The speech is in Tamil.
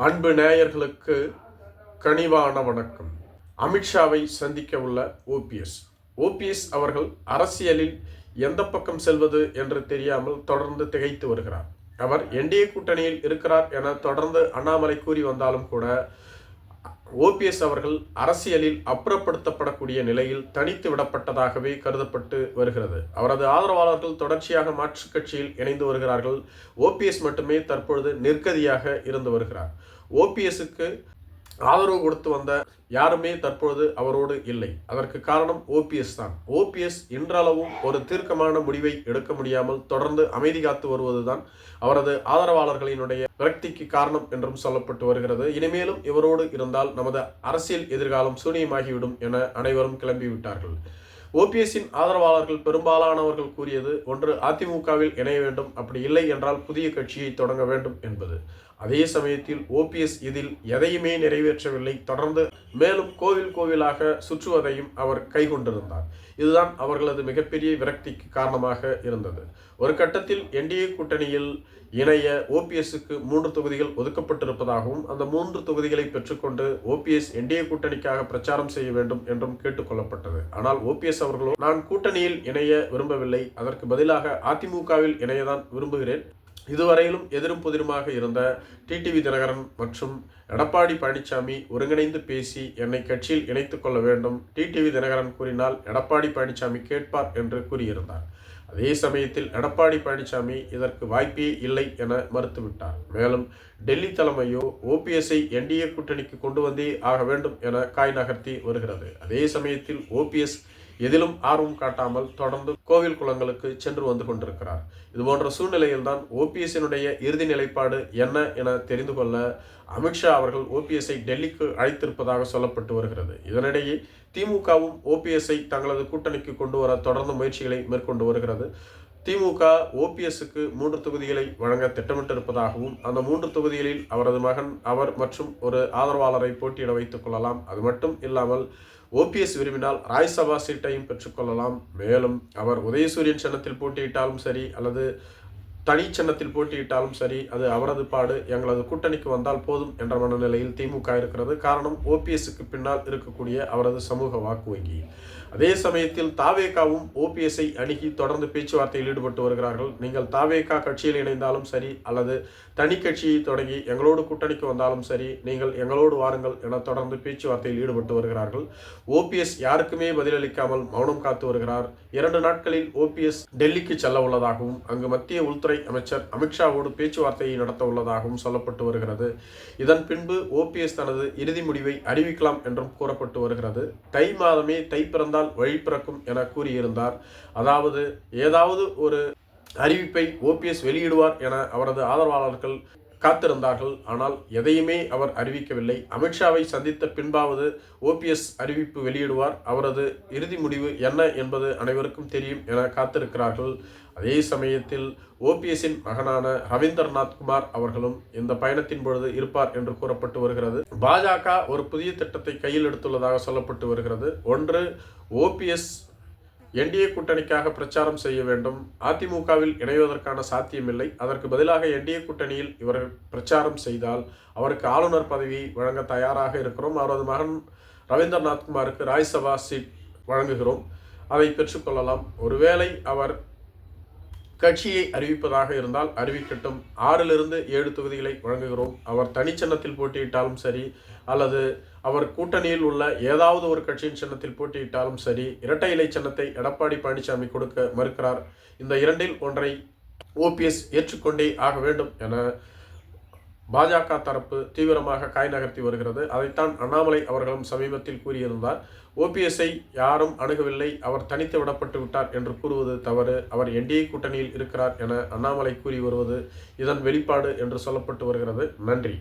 அன்பு நேயர்களுக்கு கனிவான வணக்கம். அமித்ஷாவை சந்திக்க உள்ள ஓபிஎஸ். ஓபிஎஸ் அவர்கள் அரசியலில் எந்த பக்கம் செல்வது என்று தெரியாமல் தொடர்ந்து திகைத்து வருகிறார். அவர் என்டிஏ கூட்டணியில் இருக்கிறார் என தொடர்ந்து அண்ணாமலை கூறி வந்தாலும் கூட ஓபிஎஸ் அவர்கள் அரசியலில் அப்புறப்படுத்தப்படக்கூடிய நிலையில் தனித்து விடப்பட்டதாகவே கருதப்பட்டு வருகிறது. அவரது ஆதரவாளர்கள் தொடர்ச்சியாக மாற்றுக் கட்சியில் இணைந்து வருகிறார்கள். ஓபிஎஸ் மட்டுமே தற்பொழுது நிர்கதியாக இருந்து வருகிறார். ஓபிஎஸ்க்கு ஆதரவு கொடுத்து வந்த யாருமே தற்பொழுது அவரோடு இல்லை. அதற்கு காரணம் ஓபிஎஸ் தான். ஓபிஎஸ் இன்றளவும் ஒரு தீர்க்கமான முடிவை எடுக்க முடியாமல் தொடர்ந்து அமைதி காத்து வருவதுதான் அவரது ஆதரவாளர்களினுடைய விரக்திக்கு காரணம் என்றும் சொல்லப்பட்டு வருகிறது. இனிமேலும் இவரோடு இருந்தால் நமது அரசியல் எதிர்காலம் சூனியமாகிவிடும் என அனைவரும் கிளம்பிவிட்டார்கள். ஓபிஎஸ்ஸின் ஆதரவாளர்கள் பெரும்பாலானவர்கள் கூறியது ஒன்று அதிமுகவில் இணைய வேண்டும். அப்படி இல்லை என்றால் புதிய கட்சியை தொடங்க வேண்டும் என்பது. அதே சமயத்தில் ஓபிஎஸ் இதில் எதையுமே நிறைவேற்றவில்லை. தொடர்ந்து மேலும் கோவில் கோவிலாக சுற்றுவதையும் அவர் கைகொண்டிருந்தார். இதுதான் அவர்களது மிகப்பெரிய விரக்திக்கு காரணமாக இருந்தது. ஒரு கட்டத்தில் என்டிஏ கூட்டணியில் இணைய ஓபிஎஸ்க்கு மூன்று தொகுதிகள் ஒதுக்கப்பட்டிருப்பதாகவும் அந்த மூன்று தொகுதிகளை பெற்றுக்கொண்டு ஓபிஎஸ் என்டிஏ கூட்டணிக்காக பிரச்சாரம் செய்ய வேண்டும் என்றும் கேட்டுக்கொள்ளப்பட்டது. ஆனால் ஓபிஎஸ் அவர்களோ நான் கூட்டணியில் இணைய விரும்பவில்லை அதற்கு பதிலாக அதிமுகவில் இணையதான் விரும்புகிறேன் இதுவரையிலும் எதிரும் புதிருமாக இருந்த டிடிவி தினகரன் மற்றும் எடப்பாடி பழனிசாமி ஒருங்கிணைந்து பேசி என்னை கட்சியில் இணைத்துக் கொள்ள வேண்டும். டிடிவி தினகரன் கூறினால் எடப்பாடி பழனிசாமி கேட்பார் என்று கூறியிருந்தார். அதே சமயத்தில் எடப்பாடி பழனிசாமி இதற்கு வாய்ப்பே இல்லை என மறுத்துவிட்டார். மேலும் டெல்லி தலைமையோ ஓபிஎஸ்ஐ என்டிஏ கூட்டணிக்கு கொண்டு வந்தே ஆக வேண்டும் என காய் நகர்த்தி வருகிறது. அதே சமயத்தில் ஓபிஎஸ் எதிலும் ஆர்வம் காட்டாமல் தொடர்ந்து கோவில் குளங்களுக்கு சென்று வந்து கொண்டிருக்கிறார். இது போன்ற சூழ்நிலையில் தான் ஓபிஎஸ்ஸினுடைய இறுதி நிலைப்பாடு என்ன என தெரிந்து கொள்ள அமித்ஷா அவர்கள் ஓபிஎஸ்ஐ டெல்லிக்கு அழைத்திருப்பதாக சொல்லப்பட்டு வருகிறது. இதனிடையே திமுகவும் ஓபிஎஸ்ஐ தங்களது கூட்டணிக்கு கொண்டு வர தொடர்ந்து முயற்சிகளை மேற்கொண்டு வருகிறது. திமுக ஓபிஎஸ்க்கு மூன்று தொகுதிகளை வழங்க திட்டமிட்டிருப்பதாகவும் அந்த மூன்று தொகுதிகளில் அவரது மகன் அவர் மற்றும் ஒரு ஆதரவாளரை போட்டியிட வைத்துக் கொள்ளலாம். அது மட்டும் இல்லாமல் ஓபிஎஸ் விரும்பினால் ராய்சபா சீட்டையும் பெற்றுக்கொள்ளலாம். மேலும் அவர் உதயசூரியன் சின்னத்தில் போட்டியிட்டாலும் சரி அல்லது தனி சின்னத்தில் போட்டியிட்டாலும் சரி அது அவரது பாடு எங்களது கூட்டணிக்கு வந்தால் போதும் என்ற மனநிலையில் திமுக இருக்கிறது. காரணம் ஓபிஎஸ்க்கு பின்னால் இருக்கக்கூடிய அவரது சமூக வாக்கு வங்கி. அதே சமயத்தில் தாவேகாவும் ஓபிஎஸ்ஐ அணுகி தொடர்ந்து பேச்சுவார்த்தையில் ஈடுபட்டு வருகிறார்கள். நீங்கள் தாவேகா கட்சியில் இணைந்தாலும் சரி அல்லது தனி கட்சியை தொடங்கி எங்களோடு கூட்டணிக்கு வந்தாலும் சரி நீங்கள் எங்களோடு வாருங்கள் என தொடர்ந்து பேச்சுவார்த்தையில் ஈடுபட்டு வருகிறார்கள். ஓபிஎஸ் யாருக்குமே பதிலளிக்காமல் மௌனம் காத்து வருகிறார். இரண்டு நாட்களில் ஓபிஎஸ் டெல்லிக்கு செல்ல உள்ளதாகவும் அங்கு மத்திய உள்துறை அமைச்சர் அமித்ஷாவோடு பேச்சுவார்த்தையை நடத்த உள்ளதாகவும் சொல்லப்பட்டு வருகிறது. இதன் பின்பு ஓபிஎஸ் தனது இறுதி முடிவை அறிவிக்கலாம் என்றும் கூறப்பட்டு வருகிறது. தை மாதமே தை பிறந்தால் வழி பிறக்கும் என கூறியிருந்தார். அதாவது ஏதாவது ஒரு அறிவிப்பை ஓபிஎஸ் வெளியிடுவார் என அவரது ஆதரவாளர்கள் காத்திருந்தார்கள். ஆனால் எதையுமே அவர் அறிவிக்கவில்லை. அமித்ஷாவை சந்தித்த பின்பாவது ஓபிஎஸ் அறிவிப்பு வெளியிடுவார். அவரது இறுதி முடிவு என்ன என்பது அனைவருக்கும் தெரியும் என காத்திருக்கிறார்கள். அதே சமயத்தில் ஓபிஎஸ்ஸின் மகனான ரவீந்திரநாத் குமார் அவர்களும் இந்த பயணத்தின் பொழுது இருப்பார் என்று கூறப்பட்டு வருகிறது. பாஜக ஒரு புதிய திட்டத்தை கையில் எடுத்துள்ளதாக சொல்லப்பட்டு வருகிறது. ஒன்று ஓபிஎஸ் என்டிஏ கூட்டணிக்காக பிரச்சாரம் செய்ய வேண்டும். அதிமுகவில் இணைவதற்கான சாத்தியமில்லை. அதற்கு பதிலாக என்டிஏ கூட்டணியில் இவர் பிரச்சாரம் செய்தால் அவருக்கு ஆளுநர் பதவி வழங்க தயாராக இருக்கிறோம். அவரது மகன் ரவீந்திரநாத் குமாருக்கு ராஜ்சபா சீட் வழங்குகிறோம். அதை பெற்றுக்கொள்ளலாம் ஒருவேளை அவர் கட்சியை அறிவிப்பதாக இருந்தால் அறிவிக்கட்டும். ஆறிலிருந்து ஏழு தொகுதிகளை வழங்குகிறோம். அவர் தனிச்சின்னத்தில் போட்டியிட்டாலும் சரி அல்லது அவர் கூட்டணியில் உள்ள ஏதாவது ஒரு கட்சியின் சின்னத்தில் போட்டியிட்டாலும் சரி இரட்டை இலை சின்னத்தை எடப்பாடி பழனிசாமி கொடுக்க மறுக்கிறார். இந்த இரண்டில் ஒன்றை ஓபிஎஸ் ஏற்றுக்கொண்டே ஆக வேண்டும் என பாஜக தரப்பு தீவிரமாக காய் நகர்த்தி வருகிறது. அதைத்தான் அண்ணாமலை அவர்களும் சமீபத்தில் கூறியிருந்தார். ஓபிஎஸ்ஐ யாரும் அணுகவில்லை. அவர் தனித்து விடப்பட்டு விட்டார் என்று கூறுவது தவறு. அவர் என்டிஏ கூட்டணியில் இருக்கிறார் என அண்ணாமலை கூறி வருவது இதன் வெளிப்பாடு என்று சொல்லப்பட்டு வருகிறது. நன்றி.